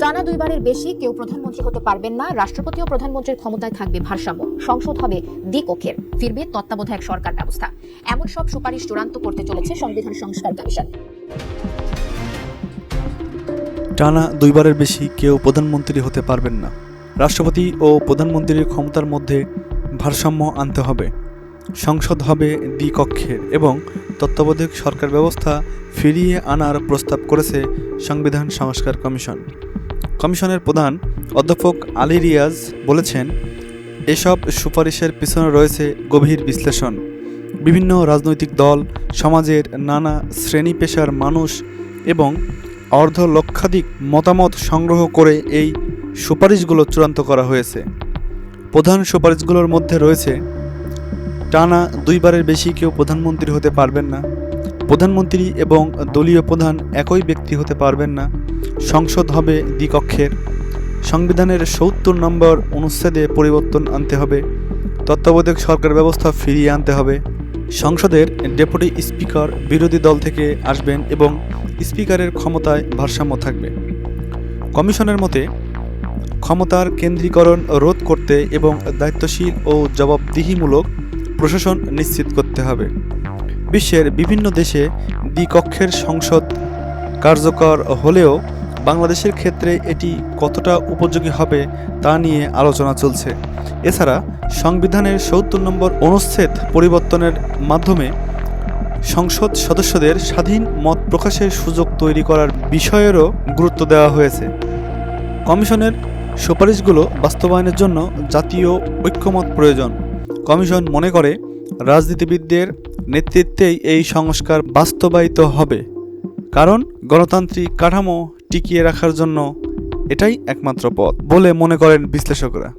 টানা দুইবারের বেশি কেউ প্রধানমন্ত্রী হতে পারবেন না রাষ্ট্রপতি ও প্রধানমন্ত্রীর ক্ষমতায় থাকবে ভারসাম্য। সংসদ হবে দ্বিকক্ষের ফিরবে তত্ত্বাবধায়ক সরকার ব্যবস্থা। এমন সব সুপারিশ চূড়ান্ত করতে চলেছে সংবিধান সংস্কার কমিশন। টানা দুইবারের বেশি কেউ প্রধানমন্ত্রী হতে পারবেন না। রাষ্ট্রপতি ও প্রধানমন্ত্রীর ক্ষমতার মধ্যে ভারসাম্য আনতে হবে। সংসদ হবে দ্বিকক্ষের এবং তত্ত্বাবধায়ক সরকার ব্যবস্থা ফিরিয়ে আনার প্রস্তাব করেছে সংবিধান সংস্কার কমিশন। কমিশনের প্রধান অধ্যাপক আলী রিয়াজ বলেছেন, এসব সুপারিশের পিছনে রয়েছে গভীর বিশ্লেষণ। বিভিন্ন রাজনৈতিক দল, সমাজের নানা শ্রেণি পেশার মানুষ এবং অর্ধ লক্ষাধিক মতামত সংগ্রহ করে এই সুপারিশগুলো চূড়ান্ত করা হয়েছে। প্রধান সুপারিশগুলোর মধ্যে রয়েছে, টানা দুইবারের বেশি কেউ প্রধানমন্ত্রী হতে পারবেন না, প্রধানমন্ত্রী এবং দলীয় প্রধান একই ব্যক্তি হতে পারবেন না সংসদ হবে দ্বিকক্ষের। সংবিধানের সত্তর নম্বর অনুচ্ছেদে পরিবর্তন আনতে হবে। তত্ত্বাবধায়ক সরকার ব্যবস্থা ফিরিয়ে আনতে হবে। সংসদের ডেপুটি স্পিকার বিরোধী দল থেকে আসবেন এবং স্পিকারের ক্ষমতায় ভারসাম্য থাকবে। কমিশনের মতে, ক্ষমতার কেন্দ্রীকরণ রোধ করতে এবং দায়িত্বশীল ও জবাবদিহিমূলক প্রশাসন নিশ্চিত করতে হবে। বিশ্বের বিভিন্ন দেশে দ্বিকক্ষের সংসদ কার্যকর হলেও বাংলাদেশের ক্ষেত্রে এটি কতটা উপযোগী হবে তা নিয়ে আলোচনা চলছে। এছাড়া সংবিধানের সত্তর নম্বর অনুচ্ছেদ পরিবর্তনের মাধ্যমে সংসদ সদস্যদের স্বাধীন মত প্রকাশের সুযোগ তৈরি করার বিষয়েরও গুরুত্ব দেওয়া হয়েছে। কমিশনের সুপারিশগুলো বাস্তবায়নের জন্য জাতীয় ঐক্যমত প্রয়োজন। কমিশন মনে করে, রাজনীতিবিদদের নেতৃত্বেই এই সংস্কার বাস্তবায়িত হবে। কারণ গণতান্ত্রিক কাঠামো টিকিয়ে রাখার জন্য এটাই একমাত্র পথ বলে মনে করেন বিশ্লেষকরা।